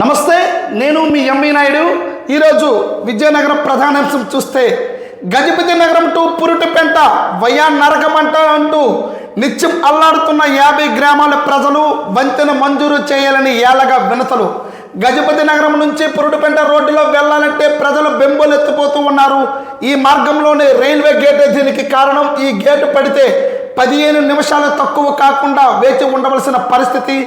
నమస్తే నేను మీ ఎంవి నాయుడు. ఈరోజు విజయనగరం ప్రధానాంశం చూస్తే గజపతి నగరం టు పురుటిపెంట వయా నరకమంట అంటూ నిత్యం అల్లాడుతున్న యాభై గ్రామాల ప్రజలు వంతెన మంజూరు చేయాలని ఏలగా వినతలు. గజపతి నగరం నుంచి పురుడుపెంట రోడ్డులో వెళ్ళాలంటే ప్రజలు బెంబులు ఎత్తిపోతూ ఉన్నారు. ఈ మార్గంలోనే రైల్వే గేటే దీనికి కారణం. ఈ గేటు పడితే పదిహేను నిమిషాలు తక్కువ కాకుండా వేచి ఉండవలసిన పరిస్థితి.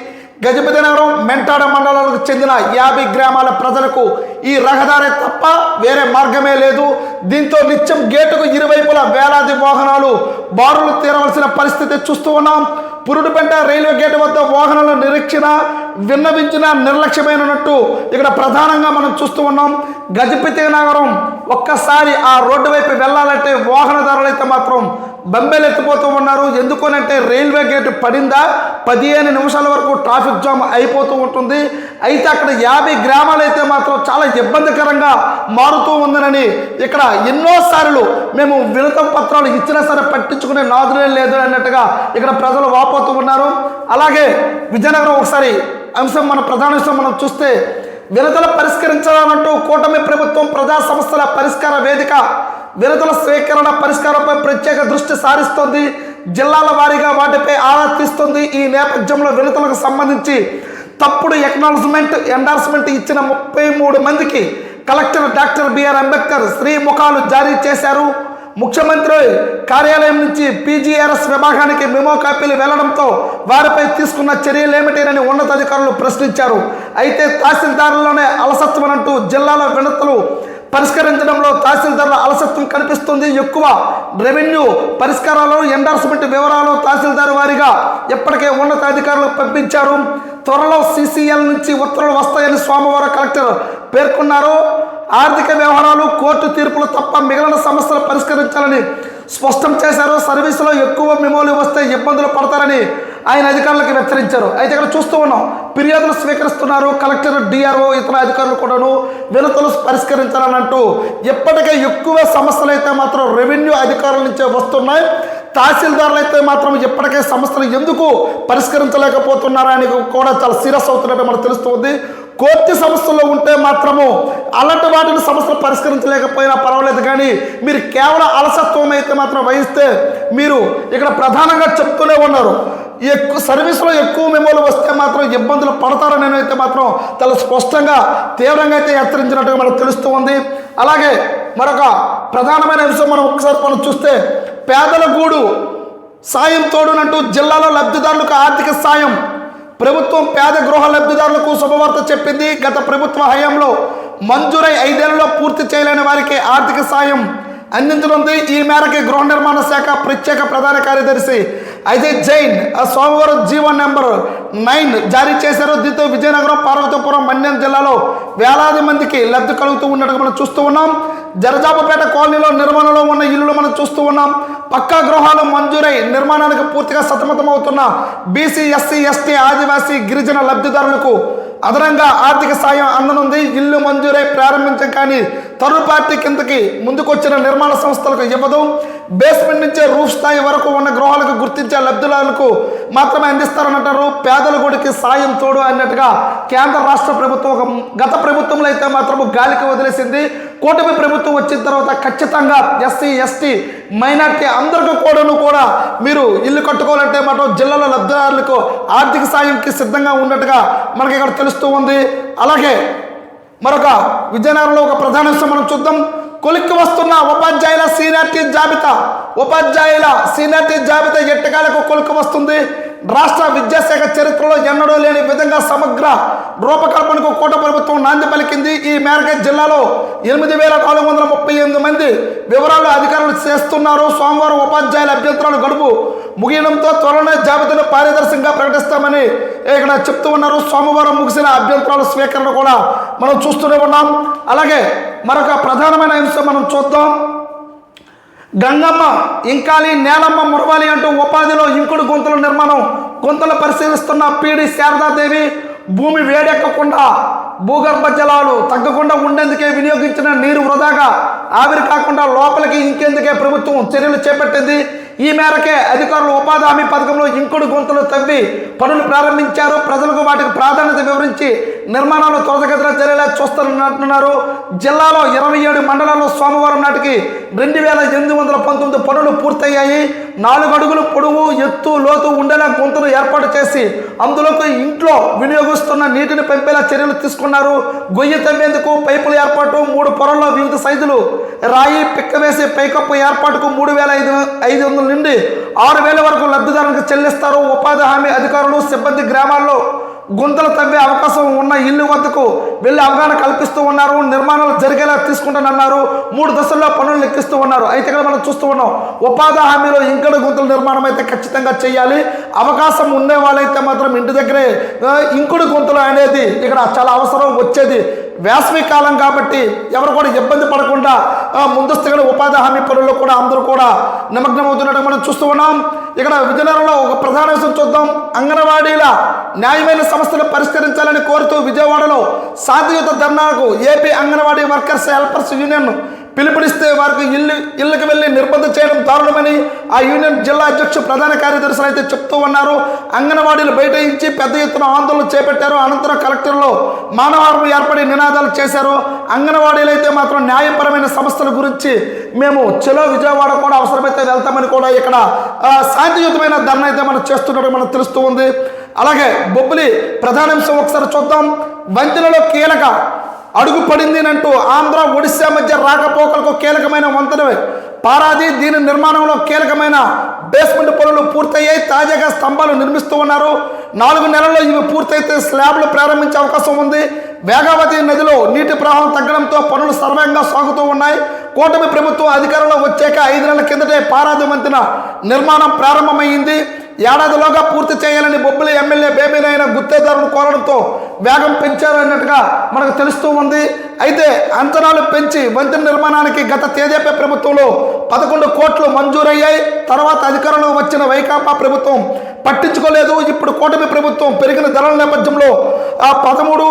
గజపతి నగరం మెంటాడ మండలాలకు చెందిన యాభై గ్రామాల ప్రజలకు ఈ రహదారి తప్ప వేరే మార్గమే లేదు. దీంతో నిత్యం గేటుకు ఇరువైపులా వేలాది వాహనాలు బారులు తీరవలసిన పరిస్థితి చూస్తూ ఉన్నాం. పురుడుపెంట రైల్వే గేటు వద్ద వాహనాల నిరీక్షణ విన్నవించిన నిర్లక్ష్యమైనట్టు ఇక్కడ ప్రధానంగా మనం చూస్తూ ఉన్నాం. గజపతి నగరం ఒక్కసారి ఆ రోడ్డు వైపు వెళ్ళాలంటే వాహనదారులు అయితే మాత్రం బెంబేలు ఎత్తిపోతూ ఉన్నారు. ఎందుకనంటే రైల్వే గేట్ పడిందా? పదిహేను నిమిషాల వరకు ట్రాఫిక్ జామ్ అయిపోతూ ఉంటుంది. అయితే అక్కడ యాభై గ్రామాలు అయితే మాత్రం చాలా ఇబ్బందికరంగా మారుతూ ఉందనని ఇక్కడ ఎన్నోసార్లు మేము వినతం పత్రాలు ఇచ్చినా సరే పట్టించుకునే నాదులే లేదు అన్నట్టుగా ఇక్కడ ప్రజలు వాపోతూ ఉన్నారు. అలాగే విజయనగరం ఒకసారి అంశం మన ప్రధాన విషయం మనం చూస్తే వినతులు పరిష్కరించాలంటూ కూటమి ప్రభుత్వం ప్రజా సమస్యల పరిష్కార వేదిక వినతుల స్వీకరణ పరిష్కారంపై ప్రత్యేక దృష్టి సారిస్తోంది. జిల్లాల వారీగా వాటిపై ఆరా తీస్తుంది. ఈ నేపథ్యంలో వినతులకు సంబంధించి తప్పుడు ఎక్నాలజ్మెంట్ ఎండార్స్మెంట్ ఇచ్చిన ముప్పై మూడు మందికి collector doctor B R Ambedkar Shri ముఖాలు జారీ చేశారు. ముఖ్యమంత్రి కార్యాలయం నుంచి పీజీఆర్ఎస్ విభాగానికి మెమో కాపీలు వెళ్ళడంతో వారిపై తీసుకున్న చర్యలు ఏమిటేనని ఉన్నతాధికారులు ప్రశ్నించారు. అయితే తహసీల్దారుల్లోనే అలసత్వం అంటూ జిల్లాలో వినతులు పరిష్కరించడంలో తహసీల్దారుల అలసత్వం కనిపిస్తుంది. ఎక్కువ రెవెన్యూ పరిష్కారాలు ఎండార్స్మెంట్ వివరాలు తహసీల్దారు వారిగా ఇప్పటికే ఉన్నతాధికారులు పంపించారు. త్వరలో సీసీఎల్ నుంచి ఉత్తర్వులు వస్తాయని సోమవారం కలెక్టర్ పేర్కొన్నారు. ఆర్థిక వ్యవహారాలు కోర్టు తీర్పులు తప్ప మిగిలిన సమస్యలు పరిష్కరించాలని స్పష్టం చేశారు. సర్వీసులో ఎక్కువ మెమోలు వస్తే ఇబ్బందులు పడతారని ఆయన అధికారులకు హెచ్చరించారు. అయితే ఇక్కడ చూస్తూ ఉన్నాం ఫిర్యాదులు స్వీకరిస్తున్నారు. కలెక్టర్ డిఆర్ఓ ఇతర అధికారులు కూడాను వినతులు పరిష్కరించాలని అంటూ ఇప్పటికే ఎక్కువ సమస్యలు అయితే మాత్రం రెవెన్యూ అధికారుల నుంచే వస్తున్నాయి. తహసీల్దారులు అయితే మాత్రం ఇప్పటికే సమస్యలు ఎందుకు పరిష్కరించలేకపోతున్నారని కూడా చాలా సీరియస్ అవుతున్నట్టు మనకు తెలుస్తుంది కోర్టు సమస్యల్లో ఉంటే మాత్రము అలాంటి వాటిని సమస్యలు పరిష్కరించలేకపోయినా పర్వాలేదు కానీ మీరు కేవలం అలసత్వం అయితే మాత్రం వహిస్తే మీరు ఇక్కడ ప్రధానంగా చెప్తూనే ఉన్నారు. ఎక్కువ సర్వీస్లో ఎక్కువ మెమోలు వస్తే మాత్రం ఇబ్బందులు పడతారని అయితే మాత్రం చాలా స్పష్టంగా తీవ్రంగా అయితే హెచ్చరించినట్టుగా మనకు తెలుస్తూ ఉంది. అలాగే మరొక ప్రధానమైన అంశం మనం ఒకసారి మనం చూస్తే పేదల గూడు సాయం తోడునంటూ జిల్లాలో లబ్ధిదారులకు ఆర్థిక సాయం ప్రభుత్వం పేద గృహ లబ్ధిదారులకు శుభవార్త చెప్పింది. గత ప్రభుత్వ హయాంలో మంజూరై ఐదేళ్ళలో పూర్తి చేయలేని వారికి ఆర్థిక సాయం అందించనుంది. ఈ మేరకు గృహ నిర్మాణ శాఖ ప్రత్యేక ప్రధాన కార్యదర్శి అజయ్ జైన్ ఆ సోమవారం జీవో నెంబర్ నైన్ జారీ చేశారు. దీంతో విజయనగరం పార్వతీపురం మన్యం జిల్లాలో వేలాది మందికి లబ్ధి కలుగుతూ ఉన్నట్టుగా మనం చూస్తూ ఉన్నాం. జరజాపపేట కాలనీలో నిర్మాణంలో ఉన్న చూస్తూ ఉన్నాం. పక్కా గృహాలు మంజూరై నిర్మాణానికి పూర్తిగా సతమతమవుతున్న బీసీ ఎస్సీ ఎస్టీ ఆదివాసీ గిరిజన లబ్ధిదారులకు అదనంగా ఆర్థిక సాయం అందనుంది. ఇల్లు మంజూరై ప్రారంభించం కానీ థర్డ్ పార్టీ కిందకి ముందుకొచ్చిన నిర్మాణ సంస్థలకు ఇవ్వదు. బేస్మెంట్ నుంచే రూఫ్ స్థాయి వరకు ఉన్న గృహాలకు గుర్తించే లబ్ధిదారులకు మాత్రమే అందిస్తారనంటారు. పేదల గుడికి సాయం తోడు అన్నట్టుగా కేంద్ర రాష్ట్ర ప్రభుత్వం ఒక గత ప్రభుత్వంలో అయితే మాత్రం గాలికి వదిలేసింది. కూటమి ప్రభుత్వం వచ్చిన తర్వాత ఖచ్చితంగా ఎస్సీ ఎస్టీ మైనార్టీ అందరికీ కూడాను కూడా మీరు ఇల్లు కట్టుకోవాలంటే మాత్రం జిల్లాలో లబ్ధిదారులకు ఆర్థిక సాయంకి సిద్ధంగా ఉన్నట్టుగా మనకి ఇక్కడ తెలుస్తూ ఉంది. అలాగే మరొక విజయనగరంలో ఒక ప్రధాన విషయం మనం చూద్దాం. కొలిక్కి వస్తున్న ఉపాధ్యాయుల సీనియారిటీ జాబితా. ఉపాధ్యాయుల సీనియారిటీ జాబితా ఎట్టకాలకు కొలిక్కి వస్తుంది? రాష్ట్ర విద్యాశాఖ చరిత్రలో ఎన్నడూ లేని విధంగా సమగ్ర రూపకల్పనకు కూట ప్రభుత్వం నాంది పలికింది. ఈ మేరకు జిల్లాలో ఎనిమిది వేల నాలుగు వందల ముప్పై ఎనిమిది మంది వివరాలు అధికారులు చేస్తున్నారు. సోమవారం ఉపాధ్యాయుల అభ్యంతరాలు గడుపు ముగియడంతో త్వరలోనే జాబితాను పారదర్శకంగా ప్రకటిస్తామని ఇక్కడ చెప్తూ ఉన్నారు. సోమవారం ముగిసిన అభ్యంతరాల స్వీకరణ కూడా మనం చూస్తూనే ఉన్నాం. అలాగే మరొక ప్రధానమైన అంశం మనం చూద్దాం. గంగమ్మ ఇంకాలి నేలమ్మ మురవాలి అంటూ ఉపాధిలో ఇంకుడు గొంతుల నిర్మాణం గొంతులు పరిశీలిస్తున్న పీడి శారదాదేవి భూమి వేడెక్కకుండా భూగర్భ జలాలు తగ్గకుండా ఉండేందుకే వినియోగించిన నీరు వృధాగా ఆవిరి కాకుండా లోపలికి ఇంకేందుకే ప్రభుత్వం చర్యలు చేపట్టింది? ఈ మేరకే అధికారులు ఉపాధి హామీ పథకంలో ఇంకుడు గుంతలు తవ్వి పనులు ప్రారంభించారు. ప్రజలకు వాటికి ప్రాధాన్యత వివరించి నిర్మాణాలు త్వరతగతిన జరిగేలా చూస్తున్నట్టున్నారు జిల్లాలో ఇరవై ఏడు మండలాల్లో సోమవారం నాటికి రెండు వేల ఎనిమిది వందల పంతొమ్మిది పనులు పూర్తయ్యాయి. నాలుగు అడుగులు పొడవు ఎత్తు లోతు ఉండేలా గుంతలు ఏర్పాటు చేసి అందులోకి ఇంట్లో వినియోగిస్తున్న నీటిని పంపేలా చర్యలు తీసుకున్నారు. గొయ్యి తవ్వేందుకు పైపుల ఏర్పాటు మూడు పొరల్లో వివిధ సైజులు రాయి పిక్క వేసి పైకప్పు ఏర్పాటుకు మూడు వేల ఐదు ఐదు వందల నుండి ఆరు వేల వరకు లబ్ధిదారులకు చెల్లిస్తారు. ఉపాధి హామీ అధికారులు సిబ్బంది గ్రామాల్లో గుంతలు తవ్వే అవకాశం ఉన్న ఇల్లు వద్దకు వెళ్ళి అవగాహన కల్పిస్తూ ఉన్నారు. నిర్మాణాలు జరిగేలా తీసుకుంటానన్నారు. మూడు దశల్లో పనులు లెక్కిస్తూ ఉన్నారు. అయితే ఇక్కడ మనం చూస్తూ ఉన్నాం ఉపాధి హామీలో ఇంకడు గుంతల నిర్మాణం అయితే ఖచ్చితంగా చేయాలి. అవకాశం ఉండే వాళ్ళైతే మాత్రం ఇంటి దగ్గరే ఇంకుడు గుంతలు అనేది ఇక్కడ చాలా అవసరం వచ్చేది. వేసవి కాలం కాబట్టి ఎవరు కూడా ఇబ్బంది పడకుండా ముందస్తుగా ఉపాధి హామీ పనుల్లో కూడా అందరూ కూడా నిమగ్నమవుతున్నట్టు మనం చూస్తూ ఉన్నాం. ఇక్కడ విజయనగరంలో ఒక ప్రధాన విషయం చూద్దాం. అంగన్వాడీల న్యాయమైన సమస్యలు పరిష్కరించాలని కోరుతూ విజయవాడలో శాంతియుత ధర్నాకు AP anganwadi workers helpers union పిలుపునిస్తే వారికి ఇల్లు ఇళ్ళకి నిర్బంధం చేయడం దారుణమని ఆ యూనియన్ జిల్లా అధ్యక్షుడు ప్రధాన కార్యదర్శులు అయితే చెప్తూ ఉన్నారు. అంగన్వాడీలు బయట ఇచ్చి పెద్ద ఎత్తున ఆందోళన చేపట్టారు. అనంతరం కలెక్టర్లో మానవారం ఏర్పడి నినాదాలు చేశారు. అంగన్వాడీలు అయితే మాత్రం న్యాయపరమైన సమస్యల గురించి మేము చెలో విజయవాడ కూడా అవసరమైతే వెళ్తామని కూడా ఇక్కడ శాంతియుతమైన ధర్నా అయితే మనం చేస్తున్నట్టు మనకు తెలుస్తూ ఉంది. అలాగే బొబ్బిలి ప్రధానాంశం ఒకసారి చూద్దాం. వంతెనలో కీలక అడుగు పడింది అంటూ ఆంధ్ర ఒడిశా మధ్య రాకపోకలకు కీలకమైన వంతెన పారాది దీని నిర్మాణంలో కీలకమైన బేస్మెంట్ పనులు పూర్తయ్యాయి. తాజాగా స్తంభాలు నిర్మిస్తూ ఉన్నారు. నాలుగు నెలల్లో ఇవి పూర్తయితే స్లాబ్లు ప్రారంభించే అవకాశం ఉంది. వేగావతి నదిలో నీటి ప్రవాహం తగ్గడంతో పనులు సర్వంగా సాగుతూ ఉన్నాయి. కూటమి ప్రభుత్వం అధికారంలో వచ్చాక ఐదు నెలల కిందటే పారాది వంతెన నిర్మాణం ప్రారంభమైంది. ఏడాదిలోగా పూర్తి చేయాలని బొబ్బిలి ఎమ్మెల్యే బేబీనైన గుత్తేదారును కోరడంతో వేగం పెంచారు అన్నట్టుగా మనకు తెలుస్తూ ఉంది. అయితే అంచనాలు పెంచి వంతెన నిర్మాణానికి గత తేదేపీ ప్రభుత్వంలో పదకొండు కోట్లు మంజూరయ్యాయి. తర్వాత అధికారంలో వచ్చిన వైకాపా ప్రభుత్వం పట్టించుకోలేదు. ఇప్పుడు కూటమి ప్రభుత్వం పెరిగిన ధరల నేపథ్యంలో ఆ పదమూడు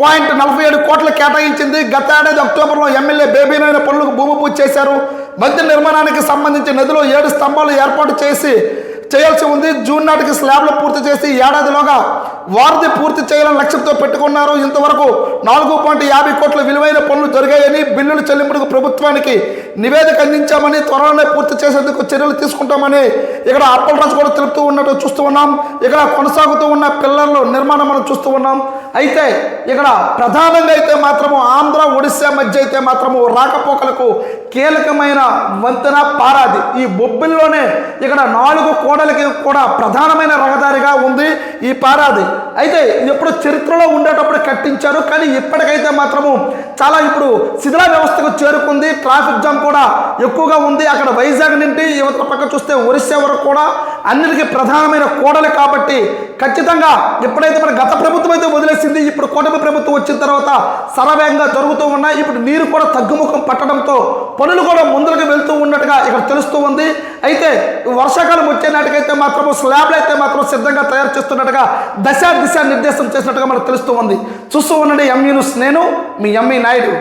పాయింట్ నలభై ఏడు కోట్లు కేటాయించింది. గత ఏడాది అక్టోబర్లో ఎమ్మెల్యే బేబీనైన పనులకు భూమి పూజ చేశారు. వంతెన నిర్మాణానికి సంబంధించి నదిలో ఏడు స్తంభాలు ఏర్పాటు చేసి చేయాల్సి ఉంది. జూన్ నాటికి స్లాబ్లు పూర్తి చేసి ఏడాదిలోగా వారధి పూర్తి చేయాలని లక్ష్యంతో పెట్టుకున్నారు. ఇంతవరకు నాలుగు పాయింట్ యాభై కోట్ల విలువైన పనులు జరిగాయని బిల్లుల చెల్లింపులకు ప్రభుత్వానికి నివేదిక అందించామని త్వరలోనే పూర్తి చేసేందుకు చర్యలు తీసుకుంటామని ఇక్కడ అప్పలరాజు కూడా తెలుపుతూ ఉన్నట్టు చూస్తూ ఉన్నాం. ఇక్కడ కొనసాగుతూ ఉన్న పిల్లర్లు నిర్మాణం మనం చూస్తూ ఉన్నాం. అయితే ఇక్కడ ప్రధానంగా అయితే మాత్రము ఆంధ్ర ఒడిశా మధ్య అయితే మాత్రము రాకపోకలకు కీలకమైన వంతెన పారాది. ఈ బొబ్బిల్లోనే ఇక్కడ నాలుగు కోడలకి కూడా ప్రధానమైన రహదారిగా ఉంది ఈ పారాది. అయితే ఇది ఎప్పుడు చరిత్రలో ఉండేటప్పుడు కట్టించారు కానీ ఇప్పటికైతే మాత్రము చాలా ఇప్పుడు శిథిల వ్యవస్థకు చేరుకుంది. ట్రాఫిక్ జామ్ కూడా ఎక్కువగా ఉంది. అక్కడ వైజాగ్ నుండి యువత పక్క చూస్తే ఒరిస్సా వరకు కూడా అన్నిటికీ ప్రధానమైన కోడలు కాబట్టి ఖచ్చితంగా ఎప్పుడైతే మన గత ప్రభుత్వం అయితే వదిలేసింది ఇప్పుడు కూటమి ప్రభుత్వం వచ్చిన తర్వాత సరవేగంగా జరుగుతూ ఉన్నాయి. ఇప్పుడు నీరు కూడా తగ్గుముఖం పట్టడంతో పనులు కూడా ముందరకు వెళ్తూ ఉన్నట్టుగా ఇక్కడ తెలుస్తూ ఉంది. అయితే వర్షాకాలం వచ్చే నాటికైతే మాత్రం స్లాబ్లు అయితే మాత్రం సిద్ధంగా తయారు చేస్తున్నట్టుగా దశ దిశ నిర్దేశం చేసినట్టుగా మనకు తెలుస్తూ ఉంది. చూస్తూ ఉండండి ఎంఈ న్యూస్. నేను మీ ఎంఈ నాయుడు.